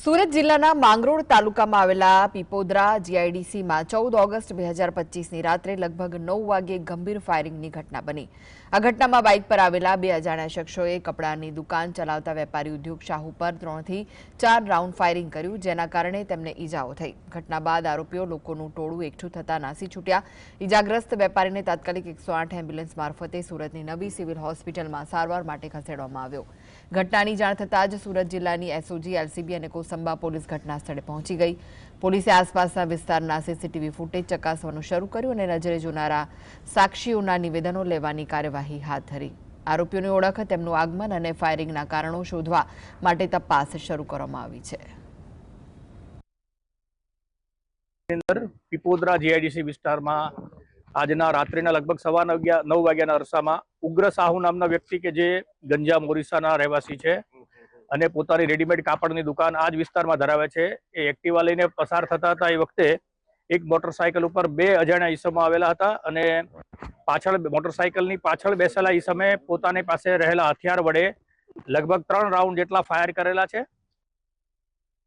સુરત જિલ્લાના માંગરોળ તાલુકામાં આવેલા પીપોદરા જીઆઈડીસીમાં ચૌદ ઓગસ્ટ બે હજાર પચીસની રાત્રે લગભગ નવ વાગે ગંભીર ફાયરિંગની ઘટના બની. આ ઘટનામાં બાઇક પર આવેલા બે અજાણ્યા શખ્સોએ કપડાની દુકાન ચલાવતા વેપારી ઉદ્યોગ શાહ ઉપર ત્રણથી ચાર રાઉન્ડ ફાયરિંગ કર્યું, જેના કારણે તેમને ઈજાઓ થઈ. ઘટના બાદ આરોપીઓ લોકોનું ટોળું એકઠું થતા નાસી છૂટ્યા. ઈજાગ્રસ્ત વેપારીને તાત્કાલિક એકસો આઠ એમ્બ્યુલન્સ મારફતે સુરતની નવી સિવિલ હોસ્પિટલમાં સારવાર માટે ખસેડવામાં આવ્યો. ઘટનાની જાણ થતાં જ સુરત જિલ્લાની એસઓજી, એલસીબી અને કોસંબા પોલીસ ઘટના સ્થળે પહોંચી ગઈ. પોલીસે આસપાસના વિસ્તારના સીસીટીવી ફૂટેજ ચકાસવાનું શરૂ કર્યું અને નજરે જોનારા સાક્ષીઓના નિવેદનો લેવાની કાર્યવાહી હાથ ધરી. આરોપીઓની ઓળખ, તેમનું આગમન અને ફાયરિંગના કારણો શોધવા માટે તપાસ શરૂ કરવામાં આવી છે. પીપોદરા જીઆઈડીસી વિસ્તારમાં આજના રાત્રિના લગભગ સવા નવ વાગ્યા- નવ વાગ્યાના અરસામાં ઉગ્ર સાહુ નામના વ્યક્તિ કે જે ગંજા મોરિસાના રહેવાસી છે અને પોતાની રેડીમેડ કાપડની દુકાન આ જ વિસ્તારમાં ધરાવે છે, એ એક્ટિવા લઈને પસાર થતા હતા એ વખતે એક મોટરસાયકલ ઉપર બે અજાણ્યા ઈસમો આવેલા હતા અને પાછળ મોટરસાયકલની પાછળ બેસેલા ઈસમે પોતાની પાસે રહેલા હથિયાર વડે લગભગ ત્રણ રાઉન્ડ જેટલા ફાયર કરેલા છે.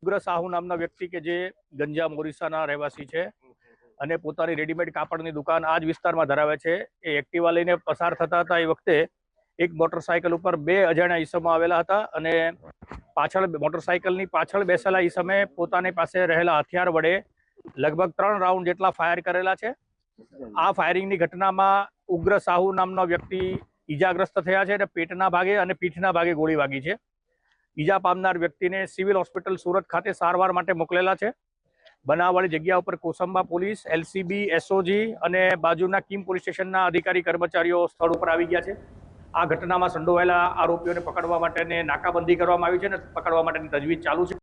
ઉગ્ર સાહુ નામના વ્યક્તિ કે જે ગંજા મોરિસાના રહેવાસી છે અને પોતાની રેડીમેડ કાપડની દુકાન આ જ વિસ્તારમાં ધરાવે છે. એ એક્ટિવા લઈને પસાર થતા હતા એ વખતે એક મોટરસાયકલ ઉપર બે અજાણ્યા ઈસમો આવેલા હતા અને પાછળ મોટરસાયકલની પાછળ બેસેલા ઈસમે પોતાની પાસે રહેલા હથિયાર વડે લગભગ ત્રણ રાઉન્ડ જેટલા ફાયર કરેલા છે. આ ફાયરિંગની ઘટનામાં ઉગ્ર સાહુ નામનો વ્યક્તિ ઈજાગ્રસ્ત થયા છે અને પેટના ભાગે અને પીઠના ભાગે ગોળી વાગી છે. ઈજા પામનાર વ્યક્તિને સિવિલ હોસ્પિટલ સુરત ખાતે સારવાર માટે મોકલેલા છે. બનાવવાળી જગ્યા ઉપર કોસંબા પોલીસ, એલસીબી, એસઓજી અને બાજુના કિમ પોલીસ સ્ટેશનના અધિકારી, કર્મચારીઓ સ્થળ ઉપર આવી ગયા છે. આ ઘટનામાં સંડોવાયેલા આરોપીઓને પકડવા માટેને નાકાબંધી કરવામાં આવી છે અને પકડવા માટેની તજવીજ ચાલુ છે.